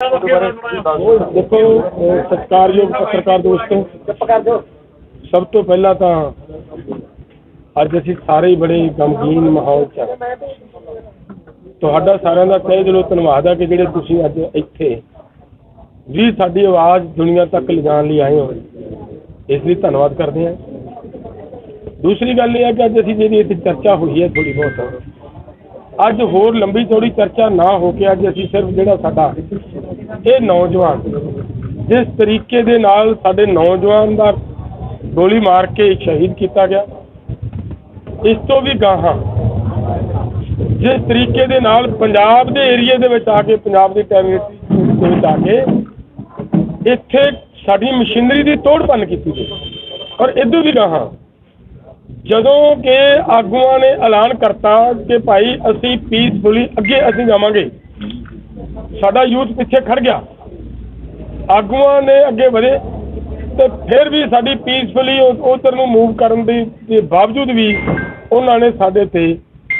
ਦੇਖੋ ਸਤਿਕਾਰਯੋਗ ਪੱਤਰਕਾਰ ਦੋਸਤੋ, ਸਭ ਤੋਂ ਪਹਿਲਾਂ ਤਾਂ ਅੱਜ ਅਸੀਂ ਸਾਰੇ ਹੀ ਬੜੇ ਗਮਗੀਨ ਮਾਹੌਲ 'ਚ ਹਾਂ। ਤੁਹਾਡਾ ਸਾਰਿਆਂ ਦਾ ਤਹਿ ਦਿਲੋਂ ਧੰਨਵਾਦ ਹੈ ਕਿ ਜਿਹੜੇ ਤੁਸੀਂ ਅੱਜ ਇੱਥੇ ਵੀ ਸਾਡੀ ਆਵਾਜ਼ ਦੁਨੀਆ ਤੱਕ ਲਿਜਾਣ ਲਈ ਆਏ ਹੋ। ਇਸ ਲਈ ਧੰਨਵਾਦ ਕਰਦੇ ਹਾਂ। ਦੂਸਰੀ ਗੱਲ ਇਹ ਹੈ ਕਿ ਅੱਜ ਅਸੀਂ ਜਿਹੜੀ ਇੱਥੇ ਚਰਚਾ ਹੋਈ ਹੈ ਥੋੜੀ ਬਹੁਤ। ਅੱਜ ਹੋਰ ਲੰਬੀ ਚੌੜੀ ਚਰਚਾ ਨਾ ਹੋ ਕੇ ਅੱਜ ਅਸੀਂ ਸਿਰਫ ਜਿਹੜਾ ਸਾਡਾ ਇਹ ਨੌਜਵਾਨ ਜਿਸ ਤਰੀਕੇ ਦੇ ਨਾਲ ਸਾਡੇ ਨੌਜਵਾਨ ਦਾ ਗੋਲੀ ਮਾਰ ਕੇ ਸ਼ਹੀਦ ਕੀਤਾ ਗਿਆ, ਇਸ ਤੋਂ ਵੀ ਗਾਹਾਂ ਜਿਸ ਤਰੀਕੇ ਦੇ ਨਾਲ ਪੰਜਾਬ ਦੇ ਏਰੀਏ ਦੇ ਵਿੱਚ ਆ ਕੇ, ਪੰਜਾਬ ਦੀ ਟੈਰੀਟਰੀ ਦੇ ਵਿੱਚ ਆ ਕੇ ਇੱਥੇ ਸਾਡੀ ਮਸ਼ੀਨਰੀ ਦੀ ਤੋੜ ਭੰਨ ਕੀਤੀ ਗਈ ਔਰ ਇਦੋਂ ਵੀ ਗਾਹਾਂ ਜਦੋਂ ਕਿ ਆਗੂਆਂ ਨੇ ਐਲਾਨ ਕਰਤਾ ਕਿ ਭਾਈ ਅਸੀਂ ਪੀਸਫੁਲੀ ਅੱਗੇ ਅਸੀਂ ਜਾਵਾਂਗੇ, ਸਾਡਾ ਯੂਥ ਪਿੱਛੇ ਖੜ ਗਿਆ। ਆਗੂਆਂ ਨੇ ਅੱਗੇ ਵਧੇ ਤੇ ਫਿਰ ਵੀ ਸਾਡੀ ਪੀਸਫੁਲੀ ਉਧਰ ਨੂੰ ਮੂਵ ਕਰਨ ਦੀ ਦੇ ਬਾਵਜੂਦ ਵੀ ਉਹਨਾਂ ਨੇ ਸਾਡੇ ਤੇ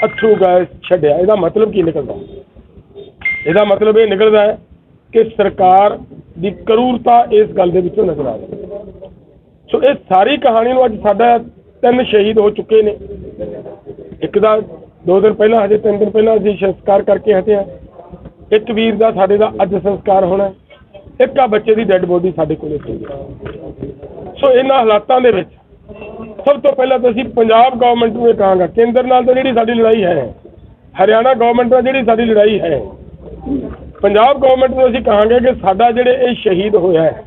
ਅਥਰੂ ਗੈਸ ਛੱਡਿਆ। ਇਹਦਾ ਮਤਲਬ ਕੀ ਨਿਕਲਦਾ? ਇਹਦਾ ਮਤਲਬ ਇਹ ਨਿਕਲਦਾ ਹੈ ਕਿ ਸਰਕਾਰ ਦੀ ਕਰੂਰਤਾ ਇਸ ਗੱਲ ਦੇ ਵਿੱਚੋਂ ਨਜ਼ਰ ਆ ਰਹੀ ਸੋ ਇਹ ਸਾਰੀ ਕਹਾਣੀ ਨੂੰ ਅੱਜ ਸਾਡਾ ਤਿੰਨ ਸ਼ਹੀਦ ਹੋ ਚੁੱਕੇ ਨੇ। ਇੱਕ ਦਾ ਦੋ ਦਿਨ ਪਹਿਲਾਂ, ਹਜੇ ਤਿੰਨ ਦਿਨ ਪਹਿਲਾਂ ਅਸੀਂ ਸੰਸਕਾਰ ਕਰਕੇ ਹਟੇ ਹਾਂ। ਇੱਕ ਵੀਰ ਦਾ ਸਾਡੇ ਦਾ ਅੱਜ ਸੰਸਕਾਰ ਹੋਣਾ ਇੱਕ ਆ ਬੱਚੇ ਦੀ ਡੈੱਡ ਬੋਡੀ ਸਾਡੇ ਕੋਲੇ ਪਈ ਸੋ ਇਹਨਾਂ ਹਾਲਾਤਾਂ ਦੇ ਵਿੱਚ ਸਭ ਤੋਂ ਪਹਿਲਾਂ ਤਾਂ ਅਸੀਂ ਪੰਜਾਬ ਗਵਰਨਮੈਂਟ ਨੂੰ ਇਹ ਕਹਾਂਗਾ, ਕੇਂਦਰ ਨਾਲ ਤਾਂ ਜਿਹੜੀ ਸਾਡੀ ਲੜਾਈ ਹੈ, ਹਰਿਆਣਾ ਗਵਰਨਮੈਂਟ ਨਾਲ ਜਿਹੜੀ ਸਾਡੀ ਲੜਾਈ ਹੈ, ਪੰਜਾਬ ਗਵਰਨਮੈਂਟ ਨੂੰ ਅਸੀਂ ਕਹਾਂਗੇ ਕਿ ਸਾਡਾ ਜਿਹੜੇ ਇਹ ਸ਼ਹੀਦ ਹੋਇਆ ਹੈ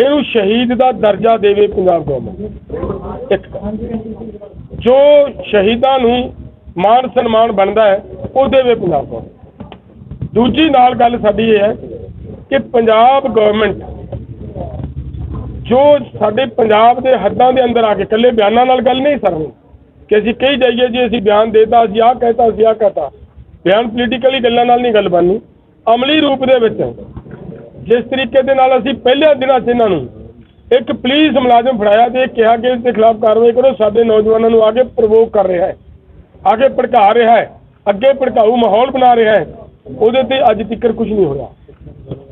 ਇਹਨੂੰ ਸ਼ਹੀਦ ਦਾ ਦਰਜਾ ਦੇਵੇ ਪੰਜਾਬ ਗਵਰਨਮੈਂਟ ਇੱਕ ਜੋ ਸ਼ਹੀਦਾਂ ਨੂੰ ਮਾਣ ਸਨਮਾਨ ਬਣਦਾ ਹੈ, ਉਹ ਦੇਵੇ ਪੰਜਾਬ ਗਵਰਨਮੈਂਟ ਦੂਜੀ ਨਾਲ ਗੱਲ ਸਾਡੀ ਇਹ ਹੈ ਕਿ ਪੰਜਾਬ ਗਵਰਨਮੈਂਟ ਜੋ ਸਾਡੇ ਪੰਜਾਬ ਦੇ ਹੱਦਾਂ ਦੇ ਅੰਦਰ ਆ ਕੇ ਇਕੱਲੇ ਬਿਆਨਾਂ ਨਾਲ ਗੱਲ ਨਹੀਂ ਸਰਨੀ ਕਿ ਅਸੀਂ ਕਹੀ ਜਾਈਏ ਜੀ ਅਸੀਂ ਬਿਆਨ ਦੇਤਾ, ਅਸੀਂ ਆਹ ਕਹਿਤਾ, ਅਸੀਂ ਆਹ ਕਹਿਤਾ ਬਿਆਨ ਪੋਲੀਟੀਕਲੀ ਗੱਲਾਂ ਨਾਲ ਨਹੀਂ ਗੱਲ ਬਣਨੀ। ਅਮਲੀ ਰੂਪ ਦੇ ਵਿੱਚ ਜਿਸ ਤਰੀਕੇ ਦੇ ਨਾਲ ਅਸੀਂ ਪਹਿਲੇ ਦਿਨਾਂ 'ਚ ਇਹਨਾਂ ਨੂੰ ਇੱਕ ਪੁਲਿਸ ਮੁਲਾਜ਼ਮ ਫੜਾਇਆ ਤੇ ਕਿਹਾ ਕਿ ਇਸ ਦੇ ਖਿਲਾਫ ਕਾਰਵਾਈ ਕਰੋ, ਸਾਡੇ ਨੌਜਵਾਨਾਂ ਨੂੰ ਆਗੇ ਪ੍ਰਵੋਕ ਕਰ ਰਿਹਾ ਹੈ ਆਗੇ ਭੜਕਾ ਰਿਹਾ ਹੈ, ਅੱਗੇ ਭੜਕਾਊ ਮਾਹੌਲ ਬਣਾ ਰਿਹਾ ਹੈ, ਉਹਦੇ ਤੇ ਅੱਜ ਤੱਕ ਕੁਝ ਨਹੀਂ ਹੋਇਆ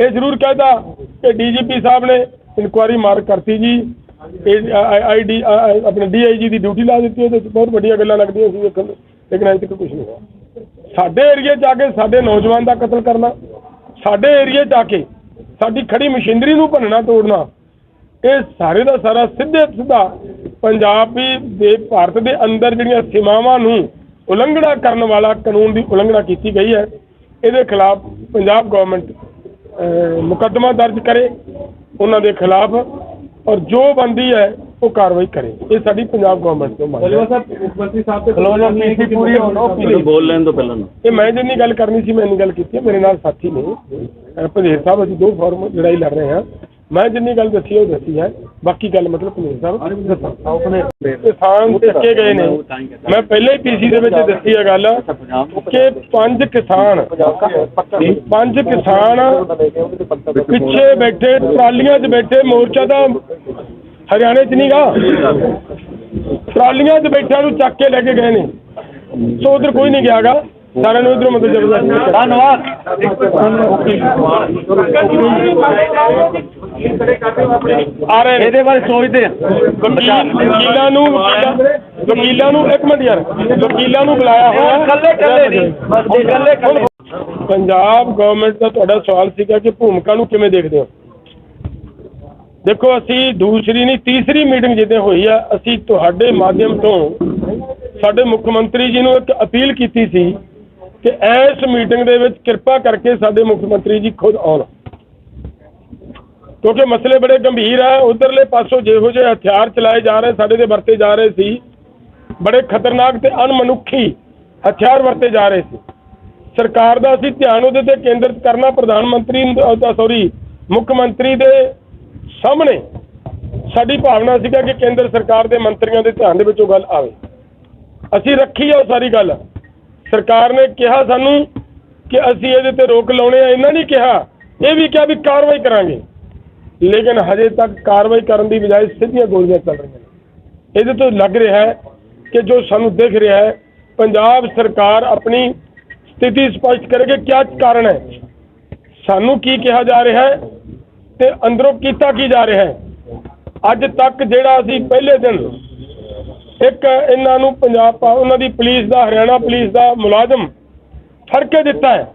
ਇਹ ਜ਼ਰੂਰ ਕਹਿਦਾ ਕਿ ਡੀਜੀਪੀ ਸਾਹਿਬ ਨੇ ਇਨਕੁਆਰੀ ਮਾਰ ਕਰਤੀ ਜੀ। ਇਹ ਆਈਡੀ ਆਪਣੇ ਡੀਆਈਜੀ ਦੀ ਡਿਊਟੀ ਲਾ ਦਿੱਤੀ, ਉਹਦੇ 'ਚ ਬਹੁਤ ਵੱਡੀਆਂ ਗੱਲਾਂ ਲੱਗਦੀਆਂ ਸੀ ਵੇਖਣ ਲੇਕਿਨ ਅਜੇ ਤੱਕ ਕੁਝ ਨਹੀਂ ਹੋਇਆ। ਸਾਡੇ ਏਰੀਏ 'ਚ ਆ ਕੇ ਸਾਡੇ ਨੌਜਵਾਨ ਦਾ ਕਤਲ ਕਰਨਾ, ਸਾਡੇ ਏਰੀਏ 'ਚ ਆ ਕੇ ਸਾਡੀ ਖੜੀ ਮਸ਼ੀਨਰੀ ਨੂੰ ਭੰਨਣਾ, ਤੋੜਨਾ, ਇਹ ਸਾਰੇ ਦਾ ਸਾਰਾ ਸਿੱਧੇ ਸਿੱਧਾ ਪੰਜਾਬੀ ਦੇ ਭਾਰਤ ਦੇ ਅੰਦਰ ਜਿਹੜੀਆਂ ਸੀਮਾਵਾਂ ਨੂੰ ਉਲੰਘਣਾ ਕਰਨ ਵਾਲਾ ਕਾਨੂੰਨ ਦੀ ਉਲੰਘਣਾ ਕੀਤੀ ਗਈ ਹੈ, ਇਹਦੇ ਖਿਲਾਫ ਪੰਜਾਬ ਗਵਰਨਮੈਂਟ ਮੁਕੱਦਮਾ ਦਰਜ ਕਰੇ, ਉਹਨਾਂ ਦੇ ਖਿਲਾਫ ਔਰ ਜੋ ਬੰਦੀ ਹੈ ਉਹ ਕਾਰਵਾਈ ਕਰੇ। ਇਹ ਸਾਡੀ ਪੰਜਾਬ ਗਵਰਨਮੈਂਟ ਤੋਂ ਮੰਗ ਹੈ। ਸਾਹਿਬ ਮੁੱਖ ਮੰਤਰੀ ਸਾਹਿਬ ਤੇ ਖਲੋਣਾ ਪੀਸੀ ਪੂਰੀ ਹੋਣਾ? ਮੈਨੂੰ ਬੋਲ ਲੈਣ ਤੋਂ ਪਹਿਲਾਂ ਇਹ ਮੈਂ ਜਿੰਨੀ ਗੱਲ ਕਰਨੀ ਸੀ ਮੈਂ ਇੰਨੀ ਗੱਲ ਕੀਤੀ ਹੈ। ਮੇਰੇ ਨਾਲ ਸਾਥੀ ਨੇ। ਪੰਧੇਰ ਸਾਹਿਬ ਅਸੀਂ ਦੋ ਫੋਰਮ ਲੜਾਈ ਲੜ ਰਹੇ ਹਾਂ। ਮੈਂ ਜਿੰਨੀ ਗੱਲ ਦੱਸੀ ਹੈ ਉਹ ਦੱਸੀ ਹੈ। ਬਾਕੀ ਗੱਲ ਮਤਲਬ ਪੰਧੇਰ ਸਾਹਿਬ ਦੱਸਾਂ। ਆਪਣੇ ਕਿਸਾਨ ਚੱਕੇ ਗਏ ਨੇ। ਮੈਂ ਪਹਿਲੇ ਹੀ ਪੀਸੀ ਦੇ ਵਿੱਚ ਦੱਸੀ ਹੈ ਗੱਲ ਕਿ ਪੰਜ ਕਿਸਾਨ ਪੰਜ ਕਿਸਾਨ ਪਿੱਛੇ ਬੈਠੇ ਟਰਾਲੀਆਂ 'ਚ ਬੈਠੇ ਮੋਰਚਾ ਦਾ ਹਰਿਆਣੇ 'ਚ ਨਹੀਂਗਾ ਟਰਾਲੀਆਂ 'ਚ ਬੈਠਿਆਂ ਨੂੰ ਚੱਕ ਕੇ ਲੈ ਕੇ ਗਏ ਨੇ। ਸੋ ਉਧਰ ਕੋਈ ਨਹੀਂ ਗਿਆਗਾ ਸਾਰਿਆਂ ਨੂੰ ਇਧਰੋਂ ਮਦਦ ਜ਼ਬਰਦਸਤੀ ਧੰਨਵਾਦ। ਆ ਰਹੇ ਨੇ। ਇਹਦੇ ਬਾਰੇ ਸੋਚਦੇ ਆ। ਵਕੀਲ ਨੂੰ ਵਕੀਲਾਂ- ਨੂੰ ਇੱਕ ਮਿੰਟ ਯਾਰ। ਵਕੀਲਾਂ ਨੂੰ ਬੁਲਾਇਆ ਹੋਇਆ। ਕੱਲੇ ਕੱਲੇ ਨਹੀਂ। ਬਸ ਕੱਲੇ ਕੱਲੇ ਪੰਜਾਬ ਗਵਰਨਮੈਂਟ ਦਾ ਤੁਹਾਡਾ ਸਵਾਲ ਸੀਗਾ ਕਿ ਭੂਮਿਕਾ ਨੂੰ ਕਿਵੇਂ ਦੇਖਦੇ ਹੋ? ਦੇਖੋ, ਅਸੀਂ ਦੂਸਰੀ ਨਹੀਂ, ਤੀਸਰੀ ਮੀਟਿੰਗ ਜਿੱਦੇ ਹੋਈ ਆ, ਅਸੀਂ ਤੁਹਾਡੇ ਮਾਧਿਅਮ ਤੋਂ ਸਾਡੇ ਮੁੱਖ ਮੰਤਰੀ ਜੀ ਨੂੰ ਇੱਕ ਅਪੀਲ ਕੀਤੀ ਸੀ ਕਿ ਇਸ ਮੀਟਿੰਗ ਦੇ ਵਿੱਚ ਕਿਰਪਾ ਕਰਕੇ ਸਾਡੇ ਮੁੱਖ ਮੰਤਰੀ ਜੀ ਖੁਦ ਆਉਣ। ਕਿਉਂਕਿ ਮਸਲੇ ਬੜੇ ਗੰਭੀਰ ਆ, ਉਧਰਲੇ ਪਾਸੋਂ ਜਿਹੋ ਜਿਹੇ ਹਥਿਆਰ ਚਲਾਏ ਜਾ ਰਹੇ, ਸਾਡੇ ਦੇ ਵਰਤੇ ਜਾ ਰਹੇ ਸੀ, ਬੜੇ ਖਤਰਨਾਕ ਤੇ ਅਣਮਨੁੱਖੀ ਹਥਿਆਰ ਵਰਤੇ ਜਾ ਰਹੇ ਸੀ। ਸਰਕਾਰ ਦਾ ਅਸੀਂ ਧਿਆਨ ਉਹਦੇ ਤੇ ਕੇਂਦਰਿਤ ਕਰਨਾ, ਪ੍ਰਧਾਨ ਮੰਤਰੀ ਸੌਰੀ ਮੁੱਖ ਮੰਤਰੀ ਦੇ ਸਾਹਮਣੇ ਸਾਡੀ ਭਾਵਨਾ ਸੀਗਾ ਕਿ ਕੇਂਦਰ ਸਰਕਾਰ ਦੇ ਮੰਤਰੀਆਂ ਦੇ ਧਿਆਨ ਦੇ ਵਿੱਚ ਉਹ ਗੱਲ ਆਵੇ। ਅਸੀਂ ਰੱਖੀ ਆ ਉਹ ਸਾਰੀ ਗੱਲ। ਸਰਕਾਰ ਨੇ ਕਿਹਾ ਸਾਨੂੰ ਕਿ ਅਸੀਂ ਇਹਦੇ ਤੇ ਰੋਕ ਲਾਉਣੇ ਆ, ਇਹਨਾਂ ਨੇ ਕਿਹਾ। ਇਹ ਵੀ ਕਿਹਾ ਵੀ ਕਾਰਵਾਈ ਕਰਾਂਗੇ। ਲੇਕਿਨ ਹਜੇ ਤੱਕ ਕਾਰਵਾਈ ਕਰਨ ਦੀ ਬਜਾਏ ਸਿੱਧੀਆਂ ਗੋਲੀਆਂ ਚੱਲ ਰਹੀਆਂ ਨੇ। ਇਹਦੇ ਤੋਂ ਲੱਗ ਰਿਹਾ ਹੈ ਕਿ ਜੋ ਸਾਨੂੰ ਦਿਖ ਰਿਹਾ ਹੈ, ਪੰਜਾਬ ਸਰਕਾਰ ਆਪਣੀ ਸਥਿਤੀ ਸਪਸ਼ਟ ਕਰੇ ਕਿ ਕੀ ਕਾਰਨ ਹੈ। ਸਾਨੂੰ ਕੀ ਕਿਹਾ ਜਾ ਰਿਹਾ ਹੈ? ਤੇ ਅੰਦਰੋਂ ਕੀਤਾ ਕੀ ਜਾ ਰਿਹਾ ਹੈ? ਅੱਜ ਤੱਕ ਜਿਹੜਾ ਅਸੀਂ ਪਹਿਲੇ ਦਿਨ ਇੱਕ ਇਹਨਾਂ ਨੂੰ ਪੰਜਾਬ ਉਹਨਾਂ ਦੀ ਪੁਲਿਸ ਦਾ, ਹਰਿਆਣਾ ਪੁਲਿਸ ਦਾ ਮੁਲਾਜ਼ਮ ਫੜ ਕੇ ਦਿੱਤਾ ਹੈ।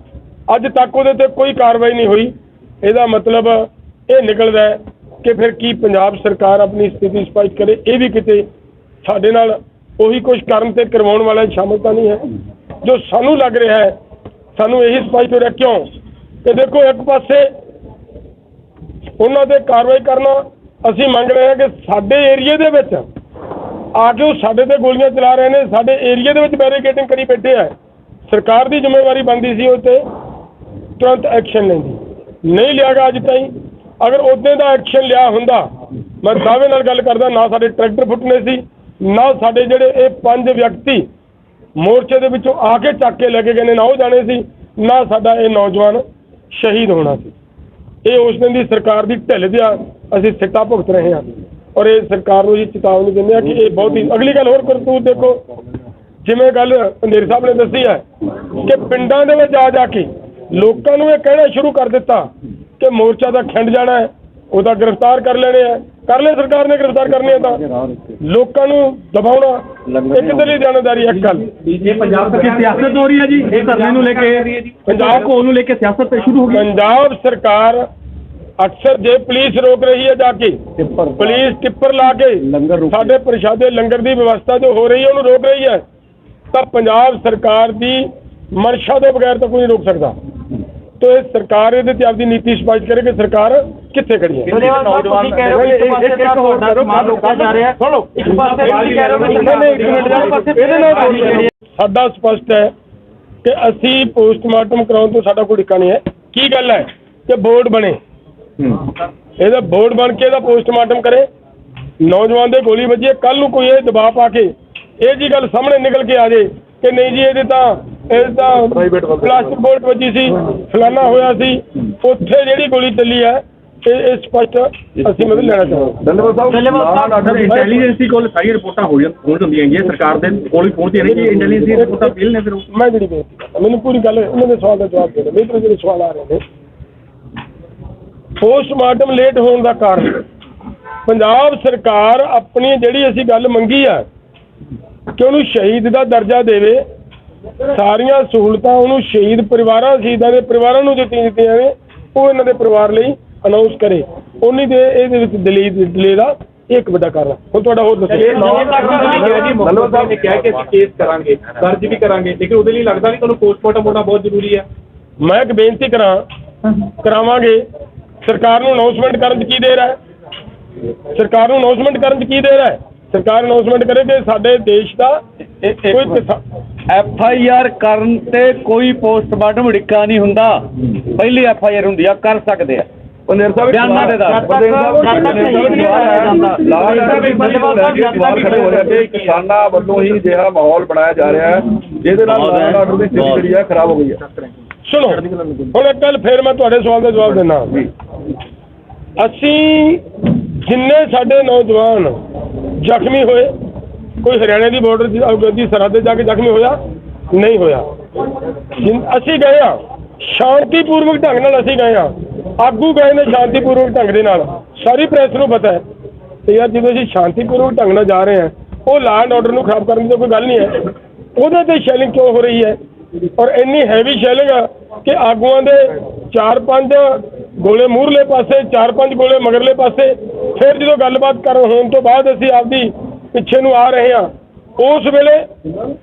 ਅੱਜ ਤੱਕ ਉਹਦੇ ਤੇ ਕੋਈ ਕਾਰਵਾਈ ਨਹੀਂ ਹੋਈ। ਇਹਦਾ ਮਤਲਬ ਇਹ ਨਿਕਲਦਾ ਹੈ ਕਿ ਫਿਰ ਕੀ ਪੰਜਾਬ ਸਰਕਾਰ ਆਪਣੀ ਸਥਿਤੀ ਸਪਸ਼ਟ ਕਰੇ, ਇਹ ਵੀ ਕਿਤੇ ਸਾਡੇ ਨਾਲ ਉਹੀ ਕੁਝ ਕਰਨ ਤੇ ਕਰਵਾਉਣ ਵਾਲਾ ਸ਼ਾਮਲ ਤਾਂ ਨਹੀਂ ਹੈ। ਜੋ ਸਾਨੂੰ ਲੱਗ ਰਿਹਾ ਹੈ, ਸਾਨੂੰ ਇਹੀ ਸਪਸ਼ਟ ਹੋ ਰਿਹਾ ਕਿਉਂ? ਕਿ ਦੇਖੋ, ਇੱਕ ਪਾਸੇ ਉਹਨਾਂ ਤੇ ਕਾਰਵਾਈ ਕਰਨਾ ਅਸੀਂ ਮੰਗ ਰਹੇ ਹਾਂ ਕਿ ਸਾਡੇ ਏਰੀਏ ਦੇ ਵਿੱਚ ਆ ਕੇ ਉਹ ਸਾਡੇ ਤੇ ਗੋਲੀਆਂ ਚਲਾ ਰਹੇ ਨੇ, ਸਾਡੇ ਏਰੀਏ ਦੇ ਵਿੱਚ ਬੈਰੀਕੇਡਿੰਗ ਕਰੀ ਬੈਠੇ ਆ। ਸਰਕਾਰ ਦੀ ਜ਼ਿੰਮੇਵਾਰੀ ਬਣਦੀ ਸੀ ਉਹ ਤੇ, ਤੁਰੰਤ ਐਕਸ਼ਨ ਲੈਂਦੀ। ਨਹੀਂ ਲਿਆ ਗਿਆ ਅੱਜ ਤਾਈਂ। ਅਗਰ ਉਹਦੇ ਦਾ ਐਕਸ਼ਨ ਲਿਆ ਹੁੰਦਾ, ਮੈਂ ਦਾਅਵੇ ਨਾਲ ਗੱਲ ਕਰਦਾ, ਨਾ ਸਾਡੇ ਟਰੈਕਟਰ ਫੁੱਟਨੇ ਸੀ, ਨਾ ਸਾਡੇ ਜਿਹੜੇ ਇਹ ਪੰਜ ਵਿਅਕਤੀ ਮੋਰਚੇ ਦੇ ਵਿੱਚੋਂ ਆ ਕੇ ਚੱਕ ਕੇ ਲੈ ਕੇ ਗਏ ਨੇ, ਨਾ ਉਹ ਜਾਣੇ ਸੀ, ਨਾ ਸਾਡਾ ਇਹ ਨੌਜਵਾਨ ਸ਼ਹੀਦ ਹੋਣਾ ਸੀ। ਇਹ ਉਸ ਦਿਨ ਦੀ ਸਰਕਾਰ ਦੀ ਢਿੱਲ ਦਿਆ ਅਸੀਂ ਸਿੱਟਾ ਭੁਗਤ ਰਹੇ ਹਾਂ। ਔਰ ਇਹ ਸਰਕਾਰ ਨੂੰ ਜੀ ਚੇਤਾਵਨੀ ਦਿੰਦੇ ਆ ਕਿ ਇਹ ਬਹੁਤ ਹੀ ਅਗਲੀ ਗੱਲ ਹੋਰ ਕਰਤੂਤ ਦੇਖੋ। ਜਿਵੇਂ ਗੱਲ ਪੰਦੇਰ ਸਾਹਿਬ ਨੇ ਦੱਸੀ ਹੈ ਕਿ ਪਿੰਡਾਂ ਦੇ ਵਿੱਚ ਜਾ ਜਾ ਕੇ ਲੋਕਾਂ ਨੂੰ ਇਹ ਕਹਿਣਾ ਸ਼ੁਰੂ ਕਰ ਦਿੱਤਾ ਕਿ ਮੋਰਚਾ ਦਾ ਖਿੰਡ ਜਾਣਾ ਹੈ, ਉਹਦਾ ਗ੍ਰਿਫਤਾਰ ਕਰ ਲੈਣੇ ਆ। ਕਰ ਲੈ ਸਰਕਾਰ ਨੇ ਗ੍ਰਿਫਤਾਰ ਕਰਨੇ ਆ ਤਾਂ। ਲੋਕਾਂ ਨੂੰ ਦਬਾਉਣਾ ਇੱਕ ਦਲੀ ਜਾਣਦਾਰੀ ਇੱਕ ਗੱਲ? ਇਹ ਪੰਜਾਬ ਸਰਕਾਰ ਸਿਆਸਤ ਹੋ ਰਹੀ ਹੈ ਜੀ ਇਹ ਧਰਨੇ ਨੂੰ ਲੈ ਕੇ ਪੰਜਾਬ ਕੋਲ ਨੂੰ ਲੈ ਕੇ ਸਿਆਸਤ ਸ਼ੁਰੂ ਹੋ ਗਈ। ਪੰਜਾਬ ਸਰਕਾਰ ਅਕਸਰ ਜੇ ਪੁਲਿਸ ਰੋਕ ਰਹੀ ਹੈ ਜਾ ਕੇ ਪੁਲਿਸ ਟਿੱਪਰ ਲਾ ਕੇ ਸਾਡੇ ਪ੍ਰਸ਼ਾਦੇ ਲੰਗਰ ਦੀ ਵਿਵਸਥਾ ਜੋ ਹੋ ਰਹੀ ਹੈ ਉਹਨੂੰ ਰੋਕ ਰਹੀ ਹੈ। ਤਾਂ ਪੰਜਾਬ ਸਰਕਾਰ ਦੀ ਮਨਸ਼ਾ ਦੇ ਬਗੈਰ ਤਾਂ ਕੋਈ ਨਹੀਂ ਰੋਕ ਸਕਦਾ। ਤੋ ਇਹ ਸਰਕਾਰ ਇਹਦੇ ਤੇ ਆਪਦੀ ਨੀਤੀ ਸਪਸ਼ਟ ਕਰੇ ਕਿ ਸਰਕਾਰ ਕਿੱਥੇ ਖੜੀ ਹੈ? ਨੌਜਵਾਨ ਕਹਿ ਰਹੇ ਹੋ ਕਿ ਇੱਕ ਪਾਸੇ ਤਾਂ ਤੁਹਾਡਾ ਸਮਾਨ ਰੋਕਿਆ ਜਾ ਰਿਹਾ। ਸੁਣੋ ਇੱਕ ਪਾਸੇ ਤੁਸੀਂ ਕਹਿ ਰਹੇ ਹੋ ਕਿ ਇੱਕ ਮਿੰਟ ਦਾ ਪਾਸੇ ਇਹਦੇ ਨਾਲ ਬੋਲੀ ਸਾਡਾ ਸਪਸ਼ਟ ਹੈ ਕਿ ਅਸੀਂ ਪੋਸਟਮਾਰਟਮ ਕਰਾਉਣ ਤੋਂ ਸਾਡਾ ਕੋਈ ਟਿੱਕਾ ਨਹੀਂ ਹੈ। ਕੀ ਗੱਲ ਹੈ? ਕਿ ਬੋਰਡ ਬਣੇ। ਇਹਦਾ ਬੋਰਡ ਬਣ ਕੇ ਇਹਦਾ ਪੋਸਟਮਾਰਟਮ ਕਰੇ। ਨੌਜਵਾਨ ਦੇ ਗੋਲੀ ਵੱਜੀ। ਹੈ ਕੱਲ ਨੂੰ ਕੋਈ ਇਹ ਦਬਾਅ ਪਾ ਕੇ ਇਹ ਜੀ ਗੱਲ ਸਾਹਮਣੇ ਨਿਕਲ ਕੇ ਆ ਜੇ। ਕਿ ਨਹੀਂ ਜੀ ਇਹਦੇ ਤਾਂ ਇਹ ਤਾਂ ਪਲਾਸਟਿਕ ਬੋਲਟ ਵੱਜੀ ਸੀ ਫਲਾਨਾ ਹੋਇਆ ਸੀ। ਉੱਥੇ ਜਿਹੜੀ ਗੋਲੀ ਚੱਲੀ ਹੈ ਇਹ ਇਹ ਸਪਸ਼ਟ ਅਸੀਂ ਮਤਲਬ ਲੈਣਾ ਚਾਹਾਂਗੇ ਧੰਨਵਾਦ ਸਾਹਿਬ। ਇੰਟੈਲੀਜੈਂਸੀ ਕੋਲ ਸਾਰੀਆਂ ਰਿਪੋਰਟਾਂ ਹੋ ਜਾਂ ਪਹੁੰਚ ਜਾਂਦੀਆਂ ਹੈਗੀਆਂ। ਸਰਕਾਰ ਦੇ ਕੋਲ ਹੀ ਪਹੁੰਚਦੀਆਂ ਨੇ। ਕਿ ਇੰਟੈਲੀਜੈਂਸੀ ਰਿਪੋਰਟਾਂ ਫੇਲ ਨੇ ਫਿਰ ਉਹ। ਮੈਂ ਜਿਹੜੀ ਬੇਨਤੀ ਮੈਨੂੰ ਪੂਰੀ ਗੱਲ ਉਹਨਾਂ ਦੇ ਸਵਾਲ ਦਾ ਜਵਾਬ ਦੇ ਦਿਓ। ਮੇਰੇ ਜਿਹੜੇ ਸਵਾਲ ਆ ਰਹੇ ਨੇ ਪੋਸਟਮਾਰਟਮ ਲੇਟ ਹੋਣ ਦਾ ਕਾਰਨ ਪੰਜਾਬ ਸਰਕਾਰ ਆਪਣੀ ਜਿਹੜੀ ਅਸੀਂ ਗੱਲ ਮੰਗੀ ਆ ਕਿ ਉਹਨੂੰ ਸ਼ਹੀਦ ਦਾ ਦਰਜਾ ਦੇਵੇ ਸਾਰੀਆਂ ਸਹੂਲਤਾਂ ਉਹਨੂੰ ਸ਼ਹੀਦ ਪਰਿਵਾਰਾਂ ਸ਼ਹੀਦਾਂ ਦੇ ਪਰਿਵਾਰਾਂ ਨੂੰ ਦਿੱਤੀਆਂ ਦਿੱਤੀਆਂ ਨੇ ਉਹ ਇਹਨਾਂ ਦੇ ਪਰਿਵਾਰ ਲਈ ਅਨਾਉਂਸ ਕਰੇ। ਉਨੀ ਦੇ ਇਹਦੇ ਵਿੱਚ ਦਲੀ ਡਿਲੇ ਦਾ ਇਹ ਇੱਕ ਵੱਡਾ ਕਾਰਨ। ਹੁਣ ਤੁਹਾਡਾ ਹੋਰ ਦੱਸੋ। ਮਨੋਜ ਸਾਹਿਬ ਨੇ ਕਿਹਾ ਕਿ ਅਸੀਂ ਕੇਸ ਕਰਾਂਗੇ ਦਰਜ ਵੀ ਕਰਾਂਗੇ ਲੇਕਿਨ ਉਹਦੇ ਲਈ ਲੱਗਦਾ ਨਹੀਂ ਤੁਹਾਨੂੰ ਪੋਸਟਮਾਰਟਮ ਹੋਣਾ ਬਹੁਤ ਜ਼ਰੂਰੀ ਹੈ ਮੈਂ ਇੱਕ ਬੇਨਤੀ ਕਰਾਂ ਕਰਾਵਾਂਗੇ। ਸਰਕਾਰ ਨੂੰ ਅਨਾਉਂਸਮੈਂਟ ਕਰਨ 'ਚ ਕੀ ਦੇਰ ਹੈ? ਸਰਕਾਰ ਨੂੰ ਅਨਾਉਂਸਮੈਂਟ ਕਰਨ 'ਚ ਕੀ ਦੇਰ ਹੈ? ਸਰਕਾਰ ਅਨਾਉਂਸਮੈਂਟ ਕਰੇ ਕਿ ਸਾਡੇ ਦੇਸ਼ ਦਾ ਕੋਈ ਐਫ ਆਈ ਆਰ ਕਰਨ ਤੇ ਕੋਈ ਪੋਸਟਮਾਰਟਮ ੜਿੱਕਾ ਨਹੀਂ ਹੁੰਦਾ। ਪਹਿਲੀ ਐਫ ਆਈ ਆਰ ਹੁੰਦੀ ਆ ਕਰ ਸਕਦੇ ਆ। ਪੰਦੇਰ ਸਾਹਿਬ ਬਿਆਨਾਂ ਦੇ ਤੇ। ਕਿਸਾਨਾਂ ਵੱਲੋਂ ਹੀ ਜਿਹੜਾ ਮਾਹੌਲ ਬਣਾਇਆ ਜਾ ਰਿਹਾ ਹੈ ਜਿਹਦੇ ਨਾਲ ਆਰਡਰ ਦੀ ਸਥਿਤੀ ਜਿਹੜੀ ਹੈ ਖਰਾਬ ਹੋ ਗਈ ਹੈ। ਸੁਣੋ ਹੁਣ ਇੱਕ ਗੱਲ ਫੇਰ ਮੈਂ ਤੁਹਾਡੇ ਸਵਾਲ ਦਾ ਜਵਾਬ ਦਿੰਦਾ। ਅਸੀਂ ਜਿੰਨੇ ਸਾਡੇ ਨੌਜਵਾਨ ਜ਼ਖਮੀ ਹੋਏ, ਕੋਈ ਹਰਿਆਣੇ ਦੀ ਬਾਰਡਰ ਦੀ, ਅਹ ਦੀ ਸਰਹੱਦ ਤੇ ਜਾ ਕੇ ਜ਼ਖਮੀ ਹੋਇਆ? ਨਹੀਂ ਹੋਇਆ। ਅਸੀਂ ਗਏ ਆ ਸ਼ਾਂਤੀਪੂਰਵਕ ਢੰਗ ਨਾਲ ਅਸੀਂ ਗਏ ਆ ਆਗੂ ਗਏ ਨੇ ਸ਼ਾਂਤੀਪੂਰਵਕ ਢੰਗ ਦੇ ਨਾਲ। ਸਾਰੀ ਪ੍ਰੈਸ ਨੂੰ ਪਤਾ ਹੈ ਤੇ ਯਾਰ ਜਦੋਂ ਅਸੀਂ ਸ਼ਾਂਤੀਪੂਰਵਕ ਢੰਗ ਨਾਲ ਜਾ ਰਹੇ ਹਾਂ, ਉਹ ਲਾਅ ਐਂਡ ਆਰਡਰ ਨੂੰ ਖਰਾਬ ਕਰਨ ਦੀ ਕੋਈ ਗੱਲ ਨਹੀਂ ਹੈ। ਉਹਦੇ ਤੇ ਸ਼ੈਲਿੰਗ ਕਿਉਂ ਹੋ ਰਹੀ ਹੈ? ਔਰ ਇੰਨੀ ਹੈਵੀ ਸ਼ੈਲਿੰਗ ਆ ਕਿ ਆਗੂਆਂ ਦੇ ਚਾਰ ਪੰਜ ਗੋਲੇ ਮੂਹਰਲੇ ਪਾਸੇ ਚਾਰ ਪੰਜ ਗੋਲੇ ਮਗਰਲੇ ਪਾਸੇ। ਫਿਰ ਜਦੋਂ ਗੱਲਬਾਤ ਕਰਨ ਹੋਣ ਤੋਂ ਬਾਅਦ ਅਸੀਂ ਆਪਦੀ ਪਿੱਛੇ ਨੂੰ ਆ ਰਹੇ ਹਾਂ। ਉਸ ਵੇਲੇ